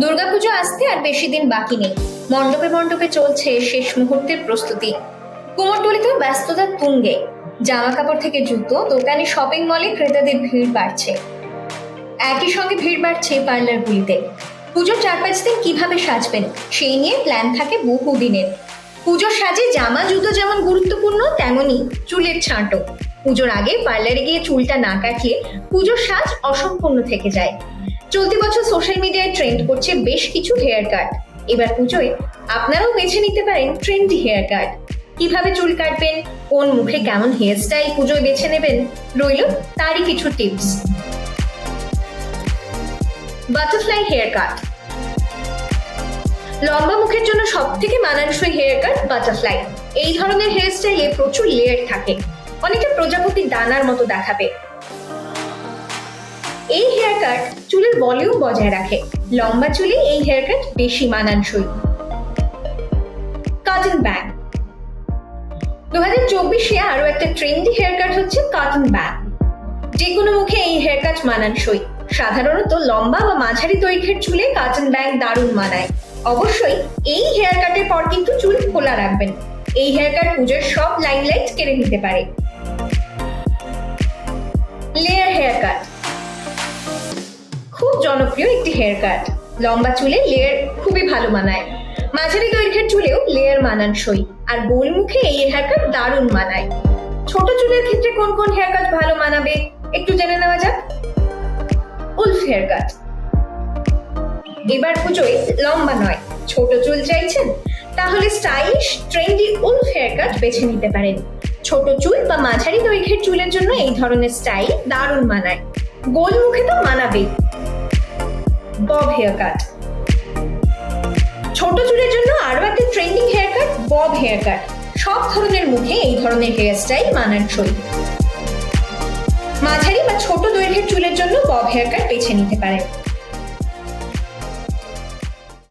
দুর্গাপুজো আসতে আর বেশি দিন বাকি নেই। মণ্ডপে মণ্ডপে চলছে শেষ মুহূর্তের প্রস্তুতি। কুমোরটুলিতেও ব্যস্ততার তুঙ্গে। জামা কাপড় থেকে জুতো, দোকানে শপিং মলে ক্রেতাদের ভিড় বাড়ছে। একই সঙ্গে ভিড় বাড়ছে পার্লারগুলিতে। পুজোর চার পাঁচ দিন কীভাবে সাজবেন, সেই নিয়ে প্ল্যান থাকে বহু দিনের পুজোর সাজে জামা, জুতো যেমন গুরুত্বপূর্ণ, তেমনই চুলের ছাঁটো। পুজোর আগে পার্লারে গিয়ে চুলটা না কাটিয়ে পুজোর সাজ অসম্পূর্ণ থেকে যায়। চলতি বছর সোশ্যাল মিডিয়ায় ট্রেন্ড করছে বেশ কিছু হেয়ার কাট এবার পুজোয় আপনারাও বেছে নিতে পারেন ট্রেন্ডি হেয়ার কাট কীভাবে চুল কাটবেন, কোন মুখে কেমন হেয়ার স্টাইল পুজোয় বেছে নেবেন, রইল তারই কিছু টিপস বাটারফ্লাই হেয়ার কাট লম্বা মুখের জন্য সব থেকে মানানসই হেয়ার কাট বাটারফ্লাই এই ধরনের হেয়ার স্টাইলে প্রচুর লেয়ার থাকে। অনেকে প্রজাপতির দানার মতো দেখাবে। এই হেয়ার কাট চুলের ভলিউম বজায় রাখে। লম্বা চুলে এই হেয়ার কাট বেশি মানানসই। কাটন ব্যাগ দু হাজার চব্বিশে আরও একটা ট্রেন্ডি হেয়ার কাট হচ্ছে কাটন ব্যাগ যে কোনো মুখে এই হেয়ার কাট মানানসই। সাধারণত লম্বা বা মাঝারি দৈর্ঘ্যের চুলে কাটন ব্যাগ দারুণ মানায়। অবশ্যই এই হেয়ার কাটের পর কিন্তু চুল খোলা রাখবেন। এই হেয়ার কাট পুজোর সব লাইমলাইট কেড়ে নিতে পারে। লেয়ার হেয়ার কাট জনপ্রিয় একটি হেয়ার কাট লম্বা চুলে লেয়ার খুবই ভালো মানায়। মাঝারি দৈর্ঘ্যের চুলেও লেয়ার মানানসই। আর গোল মুখে এই হেয়ার কাট দারুণ মানায়। ছোট চুলের ক্ষেত্রে কোন কোন হেয়ার কাট ভালো মানাবে, একটু জেনে নেওয়া যাক? উলফ হেয়ার কাট এবার পুজোয় লম্বা নয়, ছোট চুল চাইছেন, তাহলে stylish trendy wolf hair cut বেছে নিতে পারেন। ছোট চুল বা মাঝারি দৈর্ঘ্যের চুলের জন্য এই ধরনের স্টাইল দারুণ মানায়। গোল মুখে তো মানাবেই। বব হেয়ার কাট ছোট চুলের জন্য আরও একটা trending hair cut bob hair cut সব ধরনের মুখে এই ধরনের হেয়ার স্টাইল মানানসই। মাঝারি বা ছোট দৈর্ঘ্যের চুলের জন্য বব হেয়ার কাট বেছে নিতে পারেন।